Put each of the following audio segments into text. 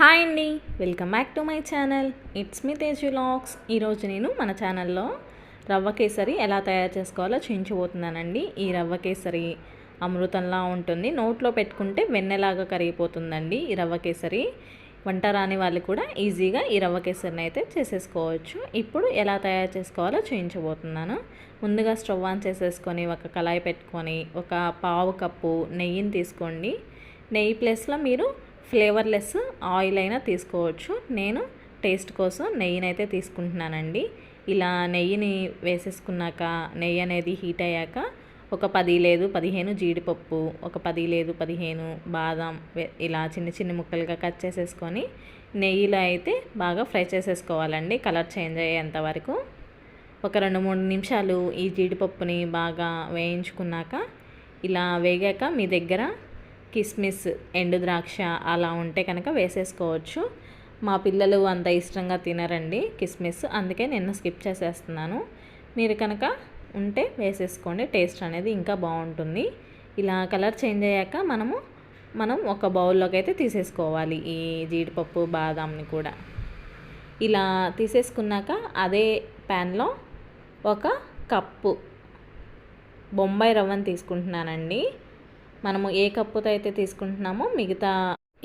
Hi అండి welcome back to my channel. It's me Teju lakhs ఈరోజు నేను మన ఛానల్లో రవ్వ కేసరి ఎలా తయారు చేసుకోవాలో చూపించబోతున్నానండి. ఈ రవ్వ కేసరి అమృతంలా ఉంటుంది. నోట్లో పెట్టుకుంటే వెన్నెలాగా కరిగిపోతుందండి ఈ రవ్వ కేసరి. వంట రాని వాళ్ళు కూడా ఈజీగా ఈ రవ్వ కేసరిని అయితే చేసేసుకోవచ్చు. ఇప్పుడు ఎలా తయారు చేసుకోవాలో చూపించబోతున్నాను. ముందుగా స్టవ్ ఆన్ చేసేసుకొని ఒక కళాయి పెట్టుకొని ఒక పావు కప్పు నెయ్యిని తీసుకోండి. నెయ్యి ప్లేస్లో మీరు ఫ్లేవర్లెస్ ఆయిల్ అయినా తీసుకోవచ్చు. నేను టేస్ట్ కోసం నెయ్యినైతే తీసుకుంటున్నానండి. ఇలా నెయ్యిని వేసేసుకున్నాక నెయ్యి అనేది హీట్ అయ్యాక ఒక పది లేదు పదిహేను జీడిపప్పు ఒక పది లేదు పదిహేను బాదం వే- ఇలా చిన్న చిన్న ముక్కలుగా కట్ చేసేసుకొని నెయ్యిలో అయితే బాగా ఫ్రై చేసేసుకోవాలండి కలర్ చేంజ్ అయ్యేంత వరకు. ఒక రెండు మూడు నిమిషాలు ఈ జీడిపప్పుని బాగా వేయించుకున్నాక ఇలా వేగాక మీ దగ్గర కిస్మిస్ ఎండు ద్రాక్ష అలా ఉంటే కనుక వేసేసుకోవచ్చు. మా పిల్లలు అంత ఇష్టంగా తినరండి కిస్మిస్ అందుకే నేను స్కిప్ చేసేస్తున్నాను. మీరు కనుక ఉంటే వేసేసుకోండి టేస్ట్ అనేది ఇంకా బాగుంటుంది. ఇలా కలర్ చేంజ్ అయ్యాక మనము మనం ఒక బౌల్లోకి అయితే తీసేసుకోవాలి ఈ జీడిపప్పు బాదాంని కూడా. ఇలా తీసేసుకున్నాక అదే ప్యాన్లో ఒక కప్పు బొంబాయి రవ్వని తీసుకుంటున్నానండి. మనము ఏ కప్పుతో అయితే తీసుకుంటున్నామో మిగతా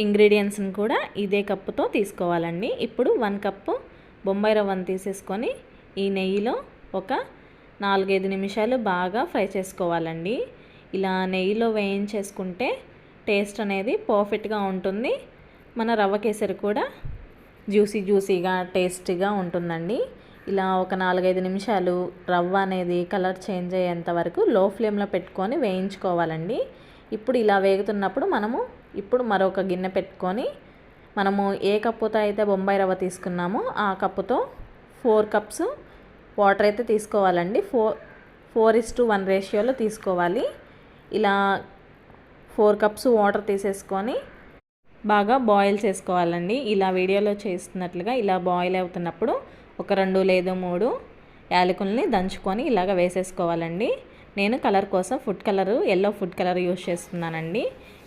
ఇంగ్రీడియంట్స్ని కూడా ఇదే కప్పుతో తీసుకోవాలండి. ఇప్పుడు వన్ కప్పు బొంబాయి రవ్వను తీసేసుకొని ఈ నెయ్యిలో ఒక నాలుగైదు నిమిషాలు బాగా ఫ్రై చేసుకోవాలండి. ఇలా నెయ్యిలో వేయించేసుకుంటే టేస్ట్ అనేది పర్ఫెక్ట్గా ఉంటుంది. మన రవ్వ కేసరి కూడా జ్యూసీ జ్యూసీగా టేస్టీగా ఉంటుందండి. ఇలా ఒక నాలుగైదు నిమిషాలు రవ్వ అనేది కలర్ చేంజ్ అయ్యేంత వరకు లో ఫ్లేమ్లో పెట్టుకొని వేయించుకోవాలండి. ఇప్పుడు ఇలా వేగుతున్నప్పుడు మనము ఇప్పుడు మరొక గిన్నె పెట్టుకొని మనము ఏ కప్పుతో అయితే బొంబాయి రవ్వ తీసుకున్నామో ఆ కప్పుతో ఫోర్ కప్స్ వాటర్ అయితే తీసుకోవాలండి. Four four is to one రేషియోలో తీసుకోవాలి. ఇలా ఫోర్ కప్స్ వాటర్ తీసేసుకొని బాగా బాయిల్ చేసుకోవాలండి. ఇలా వీడియోలో చేస్తున్నట్లుగా ఇలా బాయిల్ అవుతున్నప్పుడు ఒక రెండు లేదు మూడు యాలకుల్ని దంచుకొని ఇలాగ వేసేసుకోవాలండి. నేను కలర్ కోసం food colour yellow food colour use చేస్తున్నానండి.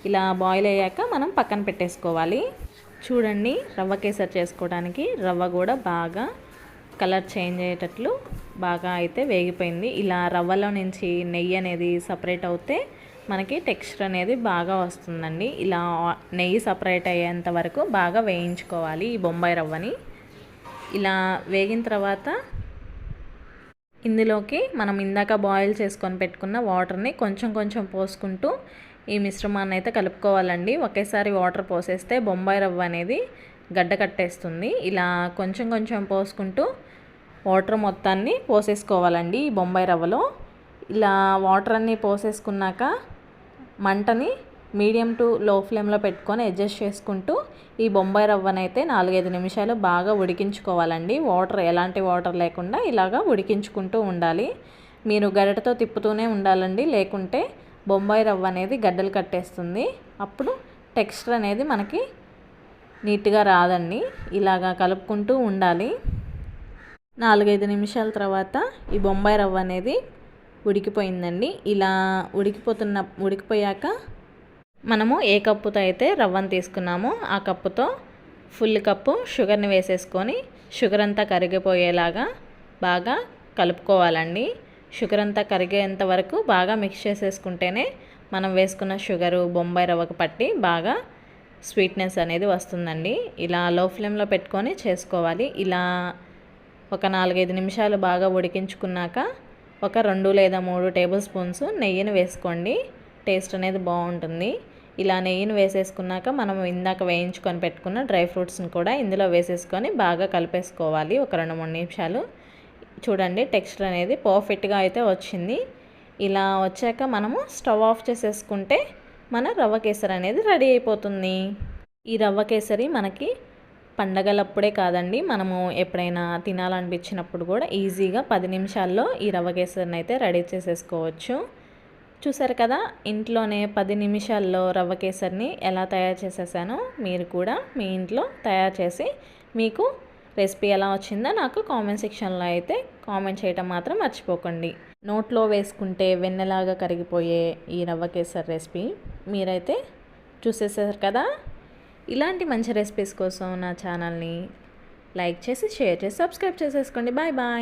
ఇలా బాయిల్ అయ్యాక మనం పక్కన పెట్టేసుకోవాలి. చూడండి రవ్వ కేసరి చేసుకోవడానికి రవ్వ కూడా బాగా కలర్ చేంజ్ అయ్యేటట్లు బాగా అయితే వేగిపోయింది. ఇలా రవ్వలో నుంచి నెయ్యి అనేది సపరేట్ అవుతే మనకి టెక్స్చర్ అనేది బాగా వస్తుందండి. ఇలా నెయ్యి సపరేట్ అయ్యేంత వరకు బాగా వేయించుకోవాలి ఈ బొంబాయి రవ్వని. ఇలా వేగిన తర్వాత ఇందులోకి మనం ఇందాక బాయిల్ చేసుకొని పెట్టుకున్న వాటర్ని కొంచెం కొంచెం పోసుకుంటూ ఈ మిశ్రమాన్ని అయితే కలుపుకోవాలండి. ఒకేసారి వాటర్ పోసేస్తే బొంబాయి రవ్వ అనేది గడ్డ కట్టేస్తుంది. ఇలా కొంచెం కొంచెం పోసుకుంటూ వాటర్ మొత్తాన్ని పోసేసుకోవాలండి ఈ బొంబాయి రవ్వలో. ఇలా వాటర్ అన్నీ పోసేసుకున్నాక మంటని మీడియం టు లో ఫ్లేమ్లో పెట్టుకొని అడ్జస్ట్ చేసుకుంటూ ఈ బొంబాయి రవ్వనైతే నాలుగైదు నిమిషాలు బాగా ఉడికించుకోవాలండి. వాటర్ ఎలాంటి వాటర్ లేకుండా ఇలాగా ఉడికించుకుంటూ ఉండాలి. మీరు గరిటతో తిప్పుతూనే ఉండాలండి. లేకుంటే బొంబాయి రవ్వ అనేది గడ్డలు కట్టేస్తుంది. అప్పుడు టెక్స్చర్ అనేది మనకి నీట్గా రాదండి. ఇలాగా కలుపుకుంటూ ఉండాలి. నాలుగైదు నిమిషాల తర్వాత ఈ బొంబాయి రవ్వ అనేది ఉడికిపోయిందండి. ఇలా ఉడికిపోతున్న ఉడికిపోయాక మనము ఏ కప్పుతో అయితే రవ్వను తీసుకున్నామో ఆ కప్పుతో ఫుల్ కప్పు షుగర్ని వేసేసుకొని షుగర్ అంతా కరిగిపోయేలాగా బాగా కలుపుకోవాలండి. షుగర్ అంతా కరిగేంత వరకు బాగా మిక్స్ చేసేసుకుంటేనే మనం వేసుకున్న షుగరు బొంబాయి రవ్వకు పట్టి బాగా స్వీట్నెస్ అనేది వస్తుందండి. ఇలా లో ఫ్లేమ్లో పెట్టుకొని చేసుకోవాలి. ఇలా ఒక నాలుగైదు నిమిషాలు బాగా ఉడికించుకున్నాక ఒక రెండు లేదా మూడు టేబుల్ స్పూన్స్ నెయ్యిని వేసుకోండి. టేస్ట్ అనేది బాగుంటుంది. ఇలా నెయ్యిని వేసేసుకున్నాక మనం ఇందాక వేయించుకొని పెట్టుకున్న డ్రై ఫ్రూట్స్ని కూడా ఇందులో వేసేసుకొని బాగా కలిపేసుకోవాలి. ఒక రెండు మూడు నిమిషాలు. చూడండి టెక్స్చర్ అనేది పర్ఫెక్ట్గా అయితే వచ్చింది. ఇలా వచ్చాక మనము స్టవ్ ఆఫ్ చేసేసుకుంటే మన రవ్వ కేసరి అనేది రెడీ అయిపోతుంది. ఈ రవ్వ కేసరి మనకి పండగలప్పుడే కాదండి. మనము ఎప్పుడైనా తినాలనిపించినప్పుడు కూడా ఈజీగా పది నిమిషాల్లో ఈ రవ్వ కేసరిని అయితే రెడీ చేసేసుకోవచ్చు. చూసారు కదా ఇంట్లోనే పది నిమిషాల్లో రవ్వ కేసరిని ఎలా తయారు చేసేసానో మీరు కూడా మీ ఇంట్లో తయారు చేసి మీకు రెసిపీ ఎలా వచ్చిందో నాకు కామెంట్ సెక్షన్లో అయితే కామెంట్ చేయటం మాత్రం మర్చిపోకండి. నోట్లో వేసుకుంటే వెన్నెలాగా కరిగిపోయే ఈ రవ్వ కేసరి రెసిపీ మీరైతే చూసేసారు కదా. ఇలాంటి మంచి రెసిపీస్ కోసం నా ఛానల్ని లైక్ చేసి షేర్ చేసి సబ్స్క్రైబ్ చేసేసుకోండి. Bye bye.